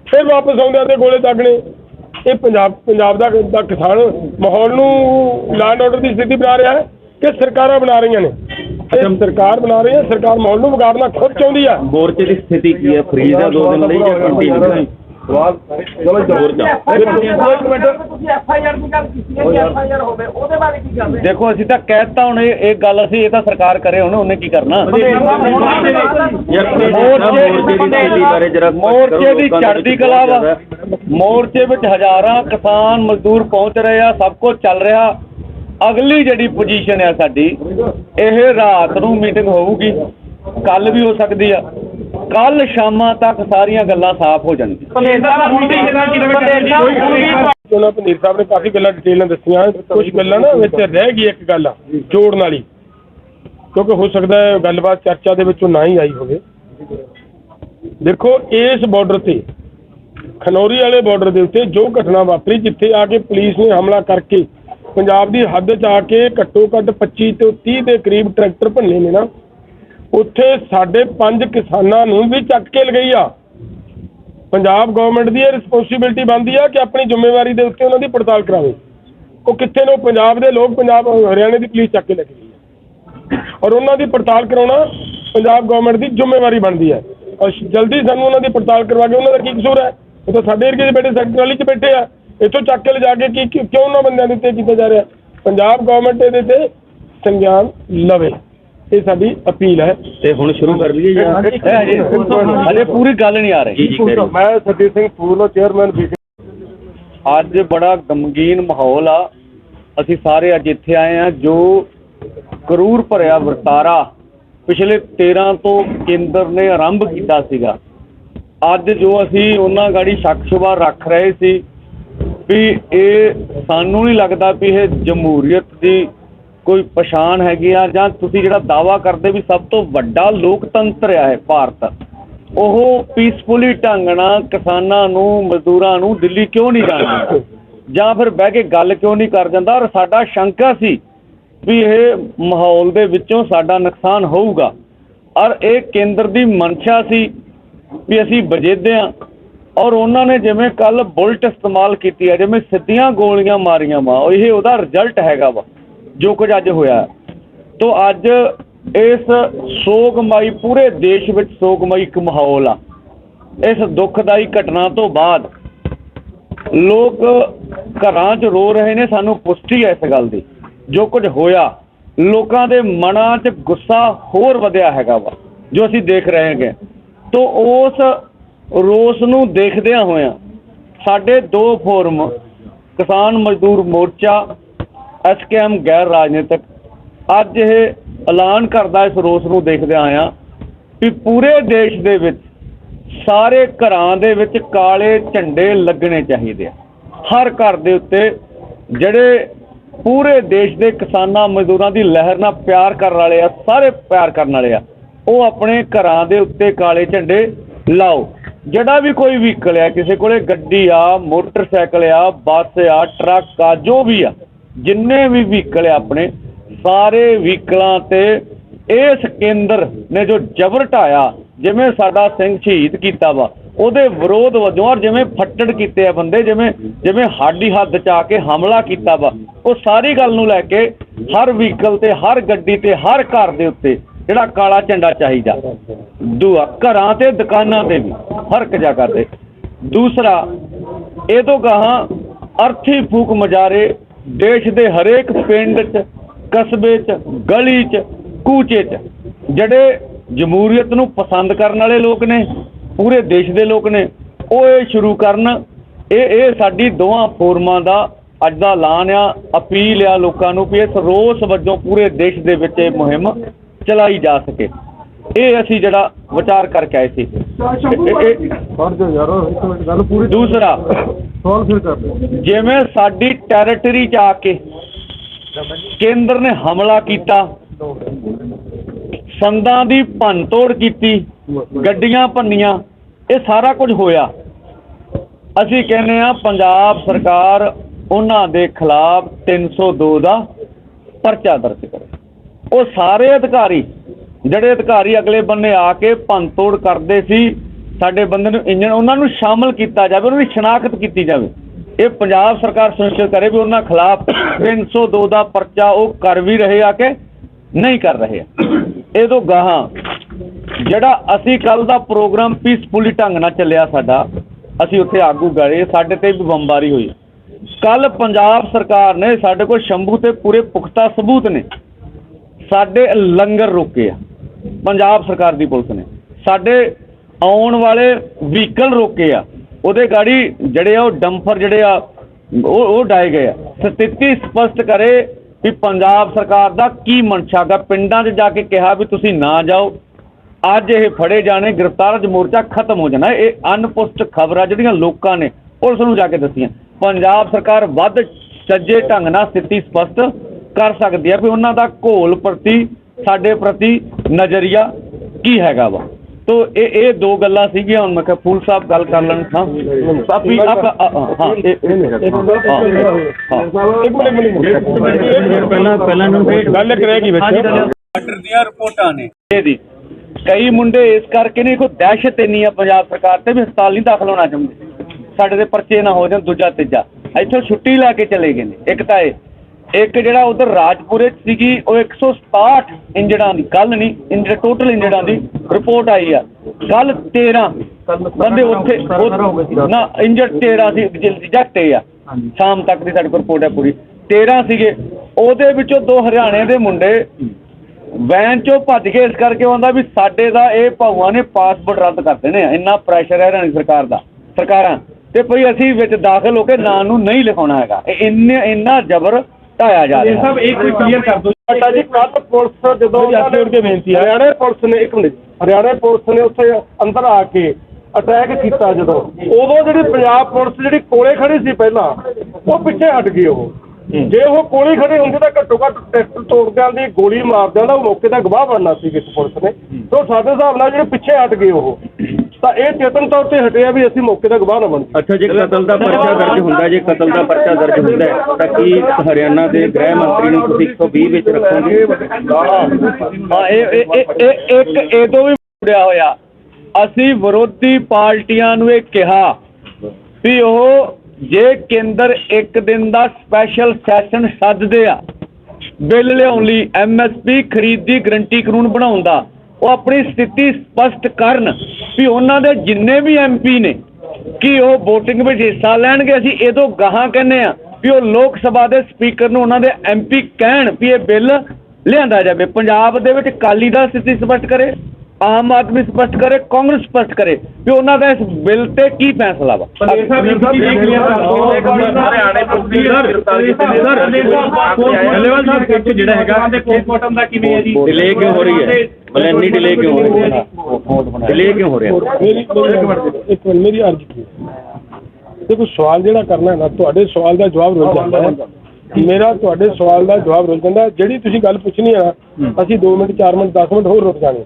ਫਿਰ ਵਾਪਸ ਆਉਂਦਿਆਂ ਤੇ ਗੋਲੇ ਦਾਗਣੇ ਇਹ ਪੰਜਾਬ ਪੰਜਾਬ ਦਾ ਦਾ ਕਿਸਾਨ ਮਾਹੌਲ ਨੂੰ ਲਾਅ ਐਂਡ ਆਰਡਰ ਦੀ ਸਥਿਤੀ ਬਣਾ ਰਿਹਾ ਹੈ ਕਿ ਸਰਕਾਰਾਂ ਬਣਾ ਰਹੀਆਂ ਨੇ। ਇਹ ਸਰਕਾਰ ਬਣਾ ਰਹੀ ਹੈ ਸਰਕਾਰ ਮਾਹੌਲ ਨੂੰ ਵਿਗਾੜਨਾ ਖੁਦ ਚਾਹੁੰਦੀ ਹੈ ਮੋਰਚੇ ਦੀ ਸਥਿਤੀ ਕੀ ਹੈ? ਫਰੀਜ਼ ਆ ਦੋ ਦਿਨ ਲਈ ਜਾਂ ਕੰਟੀਨਿਊ ਸਵਾਲ ਚਲੋ ਮੋਰਚਾ ਇੱਕ ਮਿੰਟ ਤੁਸੀਂ ਐਫ ਆਈ ਆਰ ਦੀ ਗੱਲ ਕੀਤੀ ਹੈ ਕਿ ਐਫ ਆਈ ਆਰ ਹੋਵੇ ਉਹਦੇ ਬਾਰੇ ਕੀ ਕਰਦੇ ਦੇਖੋ ਅਸੀਂ ਤਾਂ ਕਹਿਤਾ ਹੁਣ ਇਹ ਇਹ ਗੱਲ ਅਸੀਂ ਇਹ ਤਾਂ ਸਰਕਾਰ ਕਰੇ ਹੁਣ ਉਹਨੇ ਕੀ ਕਰਨਾ? ਮੋਰਚੇ ਦੀ ਚੜ੍ਹਦੀ ਕਲਾ ਵਾ। ਮੋਰਚੇ ਵਿੱਚ ਹਜ਼ਾਰਾਂ ਕਿਸਾਨ ਮਜ਼ਦੂਰ ਪਹੁੰਚ ਰਹੇ ਆ ਸਭ ਕੁਝ ਚੱਲ ਰਿਹਾ। ਅਗਲੀ ਜਿਹੜੀ ਪੋਜੀਸ਼ਨ ਹੈ ਸਾਡੀ ਇਹ ਰਾਤ ਨੂੰ ਮੀਟਿੰਗ ਹੋਊਗੀ। ਕੱਲ ਵੀ ਹੋ ਸਕਦੀ ਆ। ਕੱਲ ਸ਼ਾਮਾਂ ਤੱਕ ਸਾਰੀਆਂ ਗੱਲਾਂ ਸਾਫ਼ ਹੋ ਜਾਣਗੀਆਂ। ਉਹਨਾਂ ਪਨੀਰ ਸਾਹਿਬ ਨੇ ਕਾਫੀ ਗੱਲਾਂ ਡਿਟੇਲ ਨਾਲ ਦੱਸੀਆਂ। ਕੁਝ ਗੱਲਾਂ ਨਾ ਵਿੱਚ ਰਹਿ ਗਈ ਇੱਕ ਗੱਲ ਜੋੜਨ ਵਾਲੀ। ਕਿਉਂਕਿ ਹੋ ਸਕਦਾ ਹੈ ਗੱਲਬਾਤ ਚਰਚਾ ਦੇ ਵਿੱਚੋਂ ਨਾ ਹੀ ਆਈ ਹੋਵੇ। ਦੇਖੋ ਇਸ ਬਾਰਡਰ ਤੇ ਖਨੌਰੀ ਵਾਲੇ ਬਾਰਡਰ ਦੇ ਉੱਤੇ ਜੋ ਘਟਨਾ ਵਾਪਰੀ ਜਿੱਥੇ ਆ ਕੇ ਪੁਲਿਸ ਨੇ ਹਮਲਾ ਕਰਕੇ ਪੰਜਾਬ ਦੀ ਹੱਦ 'ਚ ਆ ਕੇ ਘੱਟੋ ਘੱਟ 25 ਤੋਂ 30 ਦੇ ਕਰੀਬ ਟਰੈਕਟਰ ਭੰਨੇ ਨੇ ਨਾ ਉੱਥੇ ਸਾਡੇ ਪੰਜ ਕਿਸਾਨਾਂ ਨੂੰ ਵੀ ਚੱਕ ਕੇ ਲਗਈ ਆ। ਪੰਜਾਬ ਗਵਰਨਮੈਂਟ ਦੀ ਇਹ ਰਿਸਪੌਂਸਿਬਿਲਟੀ ਬਣਦੀ ਆ ਕਿ ਆਪਣੀ ਜ਼ਿੰਮੇਵਾਰੀ ਦੇ ਉੱਤੇ ਉਹਨਾਂ ਦੀ ਪੜਤਾਲ ਕਰਾਵੇ। ਉਹ ਕਿੱਥੇ ਨੇ ਪੰਜਾਬ ਦੇ ਲੋਕ, ਪੰਜਾਬ, ਹਰਿਆਣੇ ਦੀ ਪੁਲਿਸ ਚੱਕ ਕੇ ਲੈ ਗਈ ਔਰ ਉਹਨਾਂ ਦੀ ਪੜਤਾਲ ਕਰਾਉਣਾ ਪੰਜਾਬ ਗਵਰਨਮੈਂਟ ਦੀ ਜ਼ਿੰਮੇਵਾਰੀ ਬਣਦੀ ਹੈ ਔਰ ਜਲਦੀ ਸਾਨੂੰ ਉਹਨਾਂ ਦੀ ਪੜਤਾਲ ਕਰਵਾ ਕੇ ਉਹਨਾਂ ਦਾ ਕੀ ਕਸੂਰ ਹੈ ਉਹ ਤਾਂ ਸਾਡੇ ਏਰੀਏ 'ਚ ਬੈਠੇ ਸੈਕਟਰ ਵਾਲੀ 'ਚ ਬੈਠੇ ਆ। ਇੱਥੋਂ ਚੱਕ ਕੇ ਲਿਜਾ ਕੇ ਕੀ ਕੀ- ਕਿਉਂ ਉਹਨਾਂ ਬੰਦਿਆਂ ਦੇ ਉੱਤੇ ਕੀਤਾ ਜਾ ਰਿਹਾ? ਪੰਜਾਬ ਗਵਰਨਮੈਂਟ ਇਹਦੇ ਤੇ ਸੰਗਿਆਨ ਲਵੇ। ਇਹ ਸਾਡੀ ਅਪੀਲ ਹੈ। ਤੇ ਹੁਣ ਸ਼ੁਰੂ ਕਰ ਲਈਏ ਜਾਂ ਹਜੇ ਪੂਰੀ ਗੱਲ ਨਹੀਂ ਆ ਰਹੀ। ਮੈਂ ਸਰਜੀਤ ਸਿੰਘ ਫੂਲੋ ਚੇਅਰਮੈਨ ਬੀਜੇਪੀ ਅੱਜ ਬੜਾ ਗਮਗੀਨ ਮਾਹੌਲ ਆ। ਅਸੀਂ ਸਾਰੇ ਅੱਜ ਇੱਥੇ ਆਏ ਆ ਜੋ ਕਰੂਰ ਭਰਿਆ ਵਰਤਾਰਾ ਪਿਛਲੇ 13 ਤੋਂ ਕੇਂਦਰ ਨੇ ਆਰੰਭ ਕੀਤਾ ਸੀਗਾ। ਅੱਜ ਜੋ ਅਸੀਂ ਉਹਨਾਂ ਗਾੜੀ ਸ਼ੱਕ ਸ਼ੁਬਾ ਰੱਖ ਰਹੇ ਸੀ ਵੀ ਇਹ ਸਾਨੂੰ ਨਹੀਂ ਲੱਗਦਾ ਵੀ ਇਹ ਜਮਹੂਰੀਅਤ ਦੀ ਕੋਈ ਪਛਾਣ ਹੈਗੀ ਆ ਜਾਂ ਤੁਸੀਂ ਜਿਹੜਾ ਦਾਵਾ ਕਰਦੇ ਵੀ ਸਭ ਤੋਂ ਵੱਡਾ ਲੋਕਤੰਤਰ ਆ ਇਹ ਭਾਰਤ, ਉਹ ਪੀਸਫੁਲੀ ਢੰਗ ਨਾਲ ਕਿਸਾਨਾਂ ਨੂੰ, ਮਜ਼ਦੂਰਾਂ ਨੂੰ ਦਿੱਲੀ ਕਿਉਂ ਨਹੀਂ ਜਾਣ ਜਾਂ ਫਿਰ ਬਹਿ ਕੇ ਗੱਲ ਕਿਉਂ ਨਹੀਂ ਕਰ ਜਾਂਦਾ? ਔਰ ਸਾਡਾ ਸ਼ੰਕਾ ਸੀ ਵੀ ਇਹ ਮਾਹੌਲ ਦੇ ਵਿੱਚੋਂ ਸਾਡਾ ਨੁਕਸਾਨ ਹੋਊਗਾ। ਔਰ ਇਹ ਕੇਂਦਰ ਦੀ ਮਨਸ਼ਾ ਸੀ ਵੀ ਅਸੀਂ ਵਜੇਦੇ ਹਾਂ ਔਰ ਉਹਨਾਂ ਨੇ ਜਿਵੇਂ ਕੱਲ ਬੁਲਟ ਇਸਤੇਮਾਲ ਕੀਤੀ ਹੈ ਜਿਵੇਂ ਸਿੱਧੀਆਂ ਗੋਲੀਆਂ ਮਾਰੀਆਂ ਵਾ ਇਹ ਉਹਦਾ ਰਿਜ਼ਲਟ ਹੈਗਾ ਵਾ। ਜੋ ਕੁਝ ਅੱਜ ਹੋਇਆ। ਤੋ ਅੱਜ ਇਸ ਸੋਗਮਈ, ਪੂਰੇ ਦੇਸ਼ ਵਿੱਚ ਸੋਗਮਈ ਇੱਕ ਮਾਹੌਲ ਆ। ਇਸ ਦੁਖਦਾਈ ਘਟਨਾ ਤੋਂ ਬਾਅਦ ਲੋਕ ਘਰਾਂ 'ਚ ਰੋ ਰਹੇ ਨੇ, ਸਾਨੂੰ ਪੁਸ਼ਟੀ ਹੈ ਇਸ ਗੱਲ ਦੀ। ਜੋ ਕੁਝ ਹੋਇਆ, ਲੋਕਾਂ ਦੇ ਮਨਾਂ 'ਚ ਗੁੱਸਾ ਹੋਰ ਵਧਿਆ ਹੈਗਾ ਵਾ, ਜੋ ਅਸੀਂ ਦੇਖ ਰਹੇ ਹੈਗੇ। ਤੋ ਉਸ ਰੋਸ ਨੂੰ ਦੇਖਦਿਆਂ ਹੋਇਆਂ ਸਾਡੇ ਦੋ ਫੋਰਮ, ਕਿਸਾਨ ਮਜ਼ਦੂਰ ਮੋਰਚਾ ਐਸਕੇਐਮ ਗੈਰ ਰਾਜਨੀਤਿਕ। ਅੱਜ ਇਹ ਐਲਾਨ ਕਰਦਾ ਇਸ ਰੋਸ ਨੂੰ ਦੇਖਦਿਆਂ ਆਇਆ ਵੀ ਪੂਰੇ ਦੇਸ਼ ਦੇ ਵਿੱਚ ਸਾਰੇ ਘਰਾਂ ਦੇ ਵਿੱਚ ਕਾਲੇ ਝੰਡੇ ਲੱਗਣੇ ਚਾਹੀਦੇ ਆ। ਹਰ ਘਰ ਦੇ ਉੱਤੇ ਜਿਹੜੇ ਪੂਰੇ ਦੇਸ਼ ਦੇ ਕਿਸਾਨਾਂ ਮਜ਼ਦੂਰਾਂ ਦੀ ਲਹਿਰ ਨਾਲ ਪਿਆਰ ਕਰਨ ਵਾਲੇ ਆ, ਸਾਰੇ ਪਿਆਰ ਕਰਨ ਵਾਲੇ ਆ, ਉਹ ਆਪਣੇ ਘਰਾਂ ਦੇ ਉੱਤੇ ਕਾਲੇ ਝੰਡੇ ਲਾਓ। ਜਿਹੜਾ ਵੀ ਕੋਈ ਵਹੀਕਲ ਆ, ਕਿਸੇ ਕੋਲੇ ਗੱਡੀ ਆ, ਮੋਟਰਸਾਈਕਲ ਆ, ਬੱਸ ਆ, ਟਰੱਕ ਆ, ਜੋ ਵੀ ਆ ਜਿੰਨੇ ਵੀ ਵਹੀਕਲ ਆ ਆਪਣੇ, ਸਾਰੇ ਵਹੀਕਲਾਂ ਤੇ ਇਸ ਕੇਂਦਰ ਨੇ ਜੋ ਜਬਰ ਢਾਇਆ, ਜਿਵੇਂ ਸਾਡਾ ਸਿੰਘ ਸ਼ਹੀਦ ਕੀਤਾ ਵਾ, ਉਹਦੇ ਵਿਰੋਧ ਵਜੋਂ ਔਰ ਜਿਵੇਂ ਫੱਟੜ ਕੀਤੇ ਆ ਬੰਦੇ, ਜਿਵੇਂ ਜਿਵੇਂ ਸਾਡੀ ਹੱਦ ਚ ਆ ਕੇ ਹਮਲਾ ਕੀਤਾ ਵਾ, ਉਹ ਸਾਰੀ ਗੱਲ ਨੂੰ ਲੈ ਕੇ ਹਰ ਵਹੀਕਲ ਤੇ, ਹਰ ਗੱਡੀ ਤੇ, ਹਰ ਘਰ ਦੇ ਉੱਤੇ ਜਿਹੜਾ ਕਾਲਾ ਝੰਡਾ ਚਾਹੀਦਾ। ਦੂਆ, ਘਰਾਂ ਤੇ, ਦੁਕਾਨਾਂ ਤੇ ਵੀ, ਹਰ ਇੱਕ ਜਗ੍ਹਾ ਤੇ। ਦੂਸਰਾ, ਇਹ ਤੋਂ ਗਾਹਾਂ ਅਰਥੀ ਫੂਕ ਮਜਾਰੇ ਦੇਸ਼ ਦੇ ਹਰੇਕ ਪਿੰਡ 'ਚ, ਕਸਬੇ 'ਚ, ਗਲੀ 'ਚ, ਕੂਚੇ 'ਚ, ਜਿਹੜੇ ਜਮਹੂਰੀਅਤ ਨੂੰ ਪਸੰਦ ਕਰਨ ਵਾਲੇ ਲੋਕ ਨੇ, ਪੂਰੇ ਦੇਸ਼ ਦੇ ਲੋਕ ਨੇ, ਉਹ ਇਹ ਸ਼ੁਰੂ ਕਰਨ, ਇਹ ਇਹ ਸਾਡੀ ਦੋਵਾਂ ਫੋਰਮਾਂ ਦਾ ਅੱਜ ਦਾ ਐਲਾਨ ਆ, ਅਪੀਲ ਆ ਲੋਕਾਂ ਨੂੰ ਵੀ ਇਸ ਰੋਸ ਵਜੋਂ ਪੂਰੇ ਦੇਸ਼ ਦੇ ਵਿੱਚ ਇਹ ਮੁਹਿੰਮ ਚਲਾਈ ਜਾ ਸਕੇ। ਇਹ ਅਸੀਂ ਜਿਹੜਾ ਵਿਚਾਰ ਕਰਕੇ ਆਏ ਸੀ। ਇਹ- ਇਹ- ਫੜ ਜਾ ਯਾਰ ਇੱਕ ਮਿੰਟ ਗੱਲ ਪੂਰੀ ਦੂਸਰਾ। ਸਵਾਲ ਫਿਰ ਜਿਵੇਂ ਸਾਡੀ ਟੈਰੀਟਰੀ 'ਚ ਆ ਕੇ ਕੇਂਦਰ ਨੇ ਹਮਲਾ ਕੀਤਾ ਸੰਦਾਂ ਦੀ ਭੰਨਤੋੜ ਕੀਤੀ ਗੱਡੀਆਂ ਭੰਨੀਆਂ ਇਹ ਸਾਰਾ ਕੁਝ ਹੋਇਆ। ਅਸੀਂ ਕਹਿੰਦੇ ਆ ਪੰਜਾਬ ਸਰਕਾਰ ਉਹਨਾਂ ਦੇ ਖਿਲਾਫ 302 ਦਾ ਪਰਚਾ ਦਰਜ ਕਰੇ। ਉਹ ਸਾਰੇ ਅਧਿਕਾਰੀ ਜਿਹੜੇ ਅਧਿਕਾਰੀ ਅਗਲੇ ਬੰਨੇ ਆ ਕੇ ਭੰਨਤੋੜ ਕਰਦੇ ਸੀ, ਸਾਡੇ ਬੰਦੇ ਨੂੰ ਇੰਜਣ, ਉਹਨਾਂ ਨੂੰ ਸ਼ਾਮਲ ਕੀਤਾ ਜਾਵੇ, ਉਹਨਾਂ ਦੀ ਸ਼ਨਾਖਤ ਕੀਤੀ ਜਾਵੇ। ਇਹ ਪੰਜਾਬ ਸਰਕਾਰ ਸੁਨਿਸ਼ਚਿਤ ਕਰੇ ਵੀ ਉਹਨਾਂ ਖਿਲਾਫ 302 ਦਾ ਪਰਚਾ ਉਹ ਕਰ ਵੀ ਰਹੇ ਆ ਕਿ ਨਹੀਂ ਕਰ ਰਹੇ ਆ। ਇਹ ਤੋਂ ਗਾਹਾਂ ਜਿਹੜਾ ਅਸੀਂ ਕੱਲ ਦਾ ਪ੍ਰੋਗਰਾਮ ਪੀਸਫੁਲੀ ਢੰਗ ਨਾਲ ਚੱਲਿਆ ਸਾਡਾ, ਅਸੀਂ ਉੱਥੇ ਆਗੂ ਗਏ, ਸਾਡੇ ਤੇ ਵੀ ਬੰਬਾਰੀ ਹੋਈ। ਕੱਲ ਪੰਜਾਬ ਸਰਕਾਰ ਨੇ ਸਾਡੇ ਕੋਲ ਸ਼ੰਭੂ ਤੇ ਪੂਰੇ ਪੁਖਤਾ ਸਬੂਤ ਨੇ। ਸਾਡੇ ਲੰਗਰ ਰੋਕੇ ਆ। ਪੰਜਾਬ ਸਰਕਾਰ ਦੀ ਪੁਲਿਸ ਨੇ। ਸਾਡੇ ਆਉਣ ਵਾਲੇ ਵਹੀਕਲ ਰੋਕੇ ਆ, ਉਹਦੇ ਗਾੜੀ ਜਿਹੜੇ ਆ ਉਹ ਡੰਫਰ ਜਿਹੜੇ ਆ, ਉਹ ਉਹ ਡਾਏ ਗਏ ਆ। ਸਥਿਤੀ ਸਪਸ਼ਟ ਕਰੇ ਵੀ ਪੰਜਾਬ ਸਰਕਾਰ ਦਾ ਕੀ ਮਨਸ਼ਾ ਗਾ ਪਿੰਡਾਂ 'ਚ ਜਾ ਕੇ ਕਿਹਾ ਵੀ ਤੁਸੀਂ ਨਾ ਜਾਓ। ਅੱਜ ਇਹ ਫੜੇ ਜਾਣੇ, ਗ੍ਰਿਫਤਾਰ ਅੱਜ ਮੋਰਚਾ ਖਤਮ ਹੋ ਜਾਣਾ। ਇਹ ਅਨਪੁਸ਼ਟ ਖਬਰਾਂ ਜਿਹੜੀਆਂ ਲੋਕਾਂ ਨੇ ਪੁਲਿਸ ਨੂੰ ਜਾ ਕੇ ਦੱਸੀਆਂ। ਪੰਜਾਬ ਸਰਕਾਰ ਵੱਧ ਸੱਜੇ ਢੰਗ ਨਾਲ ਸਥਿਤੀ ਸਪਸ਼ਟ ਕਰ ਸਕਦੀ ਹੈ ਵੀ ਉਹਨਾਂ ਦਾ ਘੋਲ ਪ੍ਰਤੀ ਸਾਡੇ ਪ੍ਰਤੀ ਨਜ਼ਰੀਆ ਕੀ ਹੈਗਾ ਵਾ? ਤੋ ਇਹ ਇਹ ਦੋ ਗੱਲਾਂ ਸੀਗੀਆਂ ਹੁਣ ਮੈਂ ਕਿਹਾ ਫੂਲ ਸਾਹਿਬ ਗੱਲ ਕਰ ਲੈਣ ਤਾਂ ਆਪੀ ਆਪ ਹਾਂ ਹਾਂ, ਹਾਂ। ਪਹਿਲਾਂ ਗੱਲ ਵਿੱਚ। ਦੀਆਂ ਰਿਪੋਰਟਾਂ ਨੇ। ਇਹਦੀ ਕਈ ਮੁੰਡੇ ਇਸ ਕਰਕੇ ਨਹੀਂ ਕੋਈ ਦਹਿਸ਼ਤ ਇੰਨੀ ਆ ਪੰਜਾਬ ਸਰਕਾਰ ਤੇ ਵੀ ਹਸਪਤਾਲ ਨਹੀਂ ਦਾਖਲ ਹੋਣਾ ਚਾਹੁੰਦੇ। ਸਾਡੇ ਦੇ ਪਰਚੇ ਨਾ ਹੋ ਜਾਣ ਦੂਜਾ ਤੀਜਾ। ਇੱਥੋਂ ਛੁੱਟੀ ਲੈ ਕੇ ਚਲੇ ਗਏ ਨੇ। ਇੱਕ ਤਾਂ ਇਹ। ਇੱਕ ਜਿਹੜਾ ਉਧਰ ਰਾਜਪੁਰੇ 'ਚ ਸੀਗੀ ਉਹ 167 ਇੰਜੜਾਂ ਦੀ ਕੱਲ ਨਹੀਂ ਇੰਜੜ ਟੋਟਲ ਇੰਜੜਾਂ ਦੀ ਰਿਪੋਰਟ ਆਈ ਆ। ਕੱਲ 13 ਬੰਦੇ ਉੱਥੇ ਨਾ ਇੰਜੜ 13 ਸੀ ਰਿਜੈਕਟ ਆ। ਸ਼ਾਮ ਤੱਕ ਦੀ ਸਾਡੇ ਕੋਲ ਰਿਪੋਰਟ ਹੈ ਪੂਰੀ। 13 ਸੀਗੇ। ਉਹਦੇ ਵਿੱਚੋਂ ਦੋ ਹਰਿਆਣੇ ਦੇ ਮੁੰਡੇ। ਵੈਨ ਚੋਂ ਭੱਜ ਕੇ ਇਸ ਕਰਕੇ ਆਉਂਦਾ ਵੀ ਸਾਡੇ ਦਾ ਇਹ ਭਾਊਆਂ ਨੇ ਪਾਸਪੋਰਟ ਰੱਦ ਕਰ ਦੇਣੇ ਆ। ਇੰਨਾ ਪ੍ਰੈਸ਼ਰ ਹੈ ਹਰਿਆਣਾ ਸਰਕਾਰ ਦਾ ਸਰਕਾਰਾਂ। ਤੇ ਭਈ ਅਸੀਂ ਵਿੱਚ ਦਾਖਲ ਹੋ ਕੇ ਨਾਂ ਨੂੰ ਨਹੀਂ ਲਿਖਾਉਣਾ ਹੈਗਾ। ਇਹ ਇੰਨੇ ਇੰਨਾ ਜ਼ਬਰ ਢਾਇਆ ਜਾ ਰਿਹਾ। ਸਭ ਇੱਕ ਕੋਈ ਕਲੀਅਰ ਕਰ ਦਿਓ। ਸਾਡਾ ਜੀ ਕੱਲ ਪੁਲਿਸ ਜਦੋਂ ਉਹਨਾਂ ਨੇ ਕੇ ਬੇਨਤੀ ਹੈ। ਹਰਿਆਣਾ ਪੁਲਿਸ ਨੇ ਇੱਕ ਮਿੰਟ ਹਰਿਆਣਾ ਪੁਲਿਸ ਨੇ ਉੱਥੇ ਅੰਦਰ ਆ ਕੇ ਅਟੈਕ ਕੀਤਾ ਜਦੋਂ। ਉਦੋਂ ਜਿਹੜੀ ਪੰਜਾਬ ਪੁਲਿਸ ਜਿਹੜੀ ਕੋਲੇ ਖੜੀ ਸੀ ਪਹਿਲਾਂ ਉਹ ਪਿੱਛੇ ਹਟ ਗਈ ਉਹ। ਜੇ ਉਹ ਕੋਲੇ ਖੜੇ ਹੁੰਦੇ ਤਾਂ ਘੱਟੋ ਘੱਟ ਟਰੈਕਟਰ ਤੋੜ ਜਾਂਦੀ ਗੋਲੀ ਮਾਰ ਜਾਂਦਾ ਉਹ ਮੌਕੇ ਦਾ ਗਵਾਹ ਬਣਨਾ ਸੀ ਕਿਸ ਪੁਲਿਸ ਨੇ। ਤੋਂ ਸਾਡੇ ਹਿਸਾਬ ਨਾਲ ਜਿਹੜੇ ਪਿੱਛੇ ਹਟ ਗਏ ਉਹ ਤਾਂ ਇਹ ਚੇਤਨ ਤੌਰ ਤੇ ਹਟਿਆ ਵੀ ਅਸੀਂ ਮੌਕੇ ਦਾ ਗਵਾਹ ਨਾ ਬਣ ਅੱਛਾ ਜੇ ਕਤਲ ਦਾ ਪਰਚਾ ਦਰਜ ਹੁੰਦਾ ਜੇ ਕਤਲ ਦਾ ਪਰਚਾ ਦਰਜ ਹੁੰਦਾ ਹੈ, ਤਾਂ ਕੀ ਹਰਿਆਣਾ ਦੇ ਗ੍ਰਹਿ ਮੰਤਰੀ ਨੂੰ ਤੁਸੀਂ 120 ਵਿੱਚ ਰੱਖੋਗੇ? ਹਾਂ ਇਹ ਇਹ- ਇਹ ਇਹ- ਇੱਕ ਇਹ ਤੋਂ ਵੀ ਜੁੜਿਆ ਹੋਇਆ। ਅਸੀਂ ਵਿਰੋਧੀ ਪਾਰਟੀਆਂ ਨੂੰ ਇਹ ਕਿਹਾ ਵੀ ਉਹ ਜੇ ਕੇਂਦਰ ਇੱਕ ਦਿਨ ਦਾ ਸਪੈਸ਼ਲ ਸੈਸ਼ਨ ਸੱਦਦੇ ਆ, ਬਿੱਲ ਲਿਆਉਣ ਲਈ ਐਮਐਸਪੀ ਖਰੀਦ ਦੀ ਗਰੰਟੀ ਕਾਨੂੰਨ ਬਣਾਉਣ ਦਾ, ਉਹ ਆਪਣੀ ਸਥਿਤੀ ਸਪਸ਼ਟ ਕਰਨ ਵੀ ਉਹਨਾਂ ਦੇ ਜਿੰਨੇ ਵੀ ਐਮਪੀ ਨੇ, ਕਿ ਉਹ VOTING ਵਿੱਚ ਹਿੱਸਾ ਲੈਣਗੇ, ਅਸੀਂ ਇਹ ਤੋਂ ਗਾਹਾਂ ਕਹਿੰਦੇ ਆ ਵੀ ਉਹ ਲੋਕ ਸਭਾ ਦੇ ਸਪੀਕਰ ਨੂੰ ਉਹਨਾਂ ਦੇ ਐਮਪੀ ਕਹਿਣ ਵੀ ਇਹ ਬਿੱਲ ਲਿਆਂਦਾ ਜਾਵੇ। ਪੰਜਾਬ ਦੇ ਵਿੱਚ ਅਕਾਲੀ ਦਲ ਸਥਿਤੀ ਸਪਸ਼ਟ ਕਰੇ। ਆਮ ਆਦਮੀ ਸਪਸ਼ਟ ਕਰੇ ਕਾਂਗਰਸ ਸਪਸ਼ਟ ਕਰੇ ਵੀ ਉਹਨਾਂ ਦਾ ਇਸ ਬਿੱਲ ਤੇ ਕੀ ਫੈਸਲਾ ਵਾ ਇੱਕ ਕਲੀਅਰ ਕਰ ਦਿਓ ਹਰਿਆਣੇ ਪੁਲਿਸ ਦੀ ਗ੍ਰਿਫਤਾਰ ਕੀਤੇ ਨੇ ਸਰ ਡੱਲੇਵਾਲ ਸਾਹਿਬ ਇੱਕ ਜਿਹੜਾ ਹੈਗਾ ਦੇ ਪੋਸਟਮਾਰਟਮ ਦਾ ਕਿਵੇਂ ਹੈ ਜੀ ਡਿਲੇ ਕਿਉਂ ਹੋ ਰਹੀ ਹੈ ਮਤਲਬ ਇੰਨੀ ਡਿਲੇ ਕਿਉਂ ਹੋ ਰਹੀ ਹੈ ਡਿਲੇ ਕਿਉਂ ਹੋ ਰਿਹਾ ਮੇਰੀ ਮੇਰੀ- ਇੱਕ ਮਿੰਟ ਮੇਰੀ ਅਰਜ਼ੀ ਕੀ ਦੇਖੋ ਸਵਾਲ ਜਿਹੜਾ ਕਰਨਾ ਹੈ ਨਾ ਤੁਹਾਡੇ ਸਵਾਲ ਦਾ ਜਵਾਬ ਰੁੱਲ ਜਾਂਦਾ ਹੈ ਮੇਰਾ ਤੁਹਾਡੇ ਸਵਾਲ ਦਾ ਜਵਾਬ ਰੁੱਲ ਜਾਂਦਾ ਹੈ। ਜਿਹੜੀ ਤੁਸੀਂ ਗੱਲ ਪੁੱਛਣੀ ਹੈ ਨਾ ਅਸੀਂ 2 ਮਿੰਟ 4 ਮਿੰਟ 10 ਮਿੰਟ ਹੋਰ ਰੁਕ ਜਾਣੇ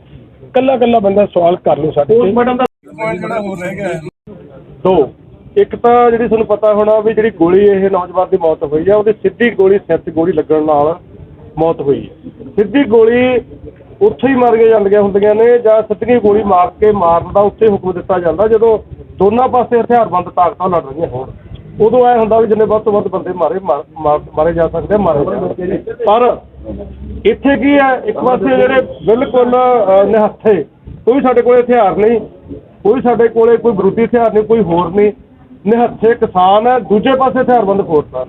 ਕੱਲਾ ਕੱਲਾ ਬੰਦਾ ਸਵਾਲ ਕਰ ਲਓ ਸਾਡੇ ਤੇ। ਪੋਸਟਮਾਰਟਮ ਦਾ ਦੋ ਇੱਕ ਤਾਂ ਜਿਹੜੀ ਤੁਹਾਨੂੰ ਪਤਾ ਹੋਣਾ ਵੀ ਜਿਹੜੀ ਗੋਲੀ ਇਹ ਨੌਜਵਾਨ ਦੀ ਮੌਤ ਹੋਈ ਹੈ ਉਹਦੀ ਸਿੱਧੀ ਗੋਲੀ ਸਿਰ 'ਚ ਗੋਲੀ ਲੱਗਣ ਨਾਲ ਮੌਤ ਹੋਈ ਹੈ ਸਿੱਧੀ ਗੋਲੀ ਉੱਥੇ ਹੀ ਮਾਰੀਆਂ ਜਾਂਦੀਆਂ ਹੁੰਦੀਆਂ ਨੇ ਜਾਂ ਸਿੱਧੀ ਗੋਲੀ ਮਾਰ ਕੇ ਮਾਰਨ ਦਾ ਉੱਥੇ ਹੁਕਮ ਦਿੱਤਾ ਜਾਂਦਾ ਜਦੋਂ ਦੋਨਾਂ ਪਾਸੇ ਹਥਿਆਰਬੰਦ ਤਾਕਤਾਂ ਲੜ ਰਹੀਆਂ ਹੋਣ। ਉਦੋਂ ਐ ਹੁੰਦਾ ਵੀ ਜਿੰਨੇ ਵੱਧ ਤੋਂ ਵੱਧ ਬੰਦੇ ਮਾਰੇ ਮਾਰ- ਮਾਰ- ਮਾਰੇ ਜਾ ਸਕਦੇ ਆ, ਮਾਰੇ ਜਾਣ। ਪਰ ਇੱਥੇ ਕੀ ਹੈ? ਇੱਕ ਪਾਸੇ ਜਿਹੜੇ ਬਿਲਕੁਲ ਨਿਹੱਥੇ ਕੋਈ ਸਾਡੇ ਕੋਲ ਹਥਿਆਰ ਨਹੀਂ ਕੋਈ ਸਾਡੇ ਕੋਲੇ ਕੋਈ ਬਰੂਦੀ ਹਥਿਆਰ ਨਹੀਂ ਕੋਈ ਹੋਰ ਨਹੀਂ। ਨਿਹੱਥੇ ਕਿਸਾਨ ਹੈ ਦੂਜੇ ਪਾਸੇ ਹਥਿਆਰਬੰਦ ਫੋਰਸ ਆ।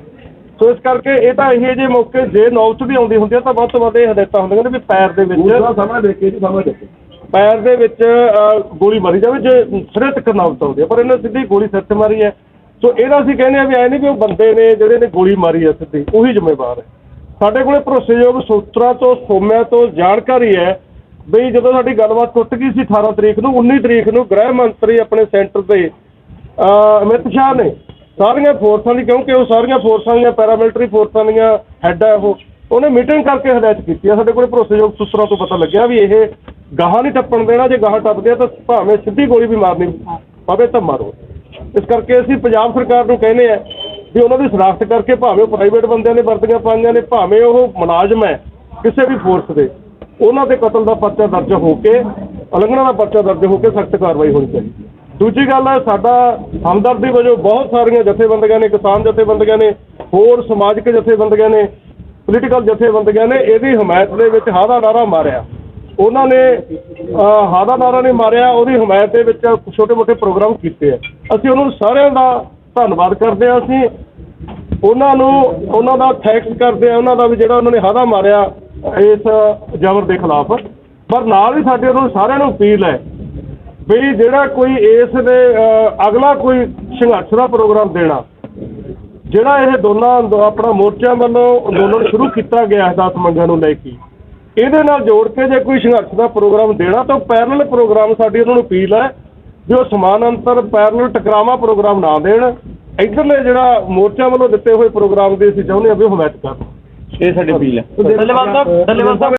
ਸੋ ਇਸ ਕਰਕੇ ਇਹ ਤਾਂ ਇਹ ਜਿਹੇ ਮੌਕੇ ਜੇ ਨੌਬਤ ਵੀ ਆਉਂਦੀ ਹੁੰਦੀ ਆ ਤਾਂ ਵੱਧ ਤੋਂ ਵੱਧ ਇਹ ਹਦਾਇਤਾਂ ਹੁੰਦੀਆਂ ਨੇ ਵੀ ਪੈਰ ਦੇ ਵਿੱਚ ਸਮਾਂ ਦੇ ਕੇ ਜੀ ਸਮਾਂ ਦੇ ਕੇ ਪੈਰ ਦੇ ਵਿੱਚ ਗੋਲੀ ਮਾਰੀ ਜਾਵੇ ਜੇ ਸਿਰੇ ਤੱਕ ਨੌਬਤ ਆਉਂਦੀ ਹੈ ਪਰ ਇਹਨੇ ਸਿੱਧੀ ਗੋਲੀ ਸਿਰ 'ਚ ਮਾਰੀ ਹੈ। ਸੋ ਇਹਦਾ ਅਸੀਂ ਕਹਿੰਦੇ ਆ ਵੀ ਐ ਨਹੀਂ ਵੀ ਉਹ ਬੰਦੇ ਨੇ ਜਿਹੜੇ ਨੇ ਗੋਲੀ ਮਾਰੀ ਹੈ ਸਿੱਧੀ ਉਹੀ ਜ਼ਿੰਮੇਵਾਰ ਹੈ। ਸਾਡੇ ਕੋਲੇ ਭਰੋਸੇਯੋਗ ਸੂਤਰਾਂ ਤੋਂ, ਸੋਮਿਆਂ ਤੋਂ ਜਾਣਕਾਰੀ ਹੈ ਬਈ ਜਦੋਂ ਸਾਡੀ ਗੱਲਬਾਤ ਟੁੱਟ ਗਈ ਸੀ 18 ਤਰੀਕ ਨੂੰ 19 ਤਰੀਕ ਨੂੰ ਗ੍ਰਹਿ ਮੰਤਰੀ ਆਪਣੇ ਸੈਂਟਰ ਤੇ ਅਮਿਤ ਸ਼ਾਹ ਨੇ ਸਾਰੀਆਂ ਫੋਰਸਾਂ ਦੀ, ਕਿਉਂਕਿ ਉਹ ਸਾਰੀਆਂ ਫੋਰਸਾਂ ਦੀਆਂ, ਪੈਰਾਮਿਲਟਰੀ ਫੋਰਸਾਂ ਦੀਆਂ ਹੈੱਡ ਹੈ ਉਹ, ਉਹਨੇ ਮੀਟਿੰਗ ਕਰਕੇ ਹਦਾਇਤ ਕੀਤੀ ਹੈ। ਸਾਡੇ ਕੋਲੇ ਭਰੋਸੇਯੋਗ ਸੂਤਰਾਂ ਤੋਂ ਪਤਾ ਲੱਗਿਆ ਵੀ ਇਹ ਗਾਹਾਂ ਨਹੀਂ ਟੱਪਣ ਦੇਣਾ, ਜੇ ਗਾਹਾਂ ਟੱਪਦੇ ਆ ਤਾਂ ਭਾਵੇਂ ਸਿੱਧੀ ਗੋਲੀ ਵੀ ਮਾਰਨੀ ਪਵੇ ਤਾਂ ਮਾਰੋ ਇਸ ਕਰਕੇ ਅਸੀਂ ਪੰਜਾਬ ਸਰਕਾਰ ਨੂੰ ਕਹਿੰਦੇ ਆ ਵੀ ਉਹਨਾਂ ਦੀ ਸ਼ਨਾਖਤ ਕਰਕੇ ਭਾਵੇਂ ਉਹ ਪ੍ਰਾਈਵੇਟ ਬੰਦਿਆਂ ਨੇ ਵਰਦੀਆਂ ਪਾਈਆਂ ਨੇ, ਭਾਵੇਂ ਉਹ ਮੁਲਾਜ਼ਮ ਹੈ, ਕਿਸੇ ਵੀ ਫੋਰਸ ਦੇ, ਉਹਨਾਂ ਦੇ ਕਤਲ ਦਾ ਪਰਚਾ ਦਰਜ ਹੋ ਕੇ, ਉਲੰਘਣਾ ਦਾ ਪਰਚਾ ਦਰਜ ਹੋ ਕੇ ਸਖਤ ਕਾਰਵਾਈ ਹੋਣੀ ਚਾਹੀਦੀ ਦੂਜੀ ਗੱਲ ਹੈ, ਸਾਡਾ ਹਮਦਰਦੀ ਵਜੋਂ ਬਹੁਤ ਸਾਰੀਆਂ ਜਥੇਬੰਦੀਆਂ ਨੇ, ਕਿਸਾਨ ਜਥੇਬੰਦੀਆਂ ਨੇ, ਹੋਰ ਸਮਾਜਿਕ ਜਥੇਬੰਦੀਆਂ ਨੇ ਪੋਲੀਟੀਕਲ ਜਥੇਬੰਦੀਆਂ ਨੇ, ਇਹਦੀ ਹਮਾਇਤ ਦੇ ਵਿੱਚ ਹਾਦਾ ਨਾਰਾ ਮਾਰਿਆ। ਉਹਨਾਂ ਨੇ ਹਾਦਾ ਨਾਰਾ ਨੇ ਮਾਰਿਆ, ਉਹਦੀ ਹਮਾਇਤ ਦੇ ਵਿੱਚ ਛੋਟੇ-ਮੋਟੇ ਪ੍ਰੋਗਰਾਮ ਕੀਤੇ ਆ। ਅਸੀਂ ਉਹਨਾਂ ਨੂੰ ਸਾਰਿਆਂ ਦਾ ਧੰਨਵਾਦ ਕਰਦੇ ਹਾਂ ਅਸੀਂ। ਉਹਨਾਂ ਨੂੰ, ਉਹਨਾਂ ਦਾ ਥੈਂਕਸ ਕਰਦੇ ਆ ਉਹਨਾਂ ਦਾ ਵੀ ਜਿਹੜਾ ਉਹਨਾਂ ਨੇ ਹਾਦਾ ਮਾਰਿਆ ਇਸ ਜ਼ਬਰ ਦੇ ਖਿਲਾਫ। ਪਰ ਨਾਲ ਹੀ ਸਾਡੇ ਉਹਨਾਂ ਨੂੰ ਸਾਰਿਆਂ ਨੂੰ ਅਪੀਲ ਹੈ ਵੀ ਜਿਹੜਾ ਕੋਈ ਇਸ ਦੇ ਅਗਲਾ ਕੋਈ ਸੰਘਰਸ਼ ਦਾ ਪ੍ਰੋਗਰਾਮ ਦੇਣਾ, ਜਿਹੜਾ ਇਹ ਦੋਨਾਂ ਅੰਦੋ- ਆਪਣਾ ਮੋਰਚਿਆਂ ਵੱਲੋਂ ਅੰਦੋਲਨ ਸ਼ੁਰੂ ਕੀਤਾ ਗਿਆ ਹੈ 10 ਮੰਗਾਂ ਨੂੰ ਲੈ ਕੇ, ਇਹਦੇ ਨਾਲ ਜੋੜ ਕੇ ਜੇ ਕੋਈ ਸੰਘਰਸ਼ ਦਾ ਪ੍ਰੋਗਰਾਮ ਦੇਣਾ ਤਾਂ ਪੈਰਲਲ ਪ੍ਰੋਗਰਾਮ ਸਾਡੀ ਉਹਨਾਂ ਨੂੰ ਅਪੀਲ ਹੈ। ਵੀ ਉਹ ਸਮਾਨਾਂਤਰ ਪੈਰਲਲ ਟਕਰਾਵਾ ਪ੍ਰੋਗਰਾਮ ਨਾ ਦੇਣ ਇੱਧਰਲੇ ਜਿਹੜਾ ਮੋਰਚਾ ਵੱਲੋਂ ਦਿੱਤੇ ਹੋਏ ਪ੍ਰੋਗਰਾਮ ਦੇ ਅਸੀਂ ਚਾਹੁੰਦੇ ਹਾਂ ਵੀ ਉਹ ਹਮਾਇਤ ਕਰਨ। ਇਹ ਸਾਡੀ ਅਪੀਲ ਹੈ। ਧੰਨਵਾਦ ਸਾਹਿਬ। ਧੰਨਵਾਦ ਸਾਹਿਬ।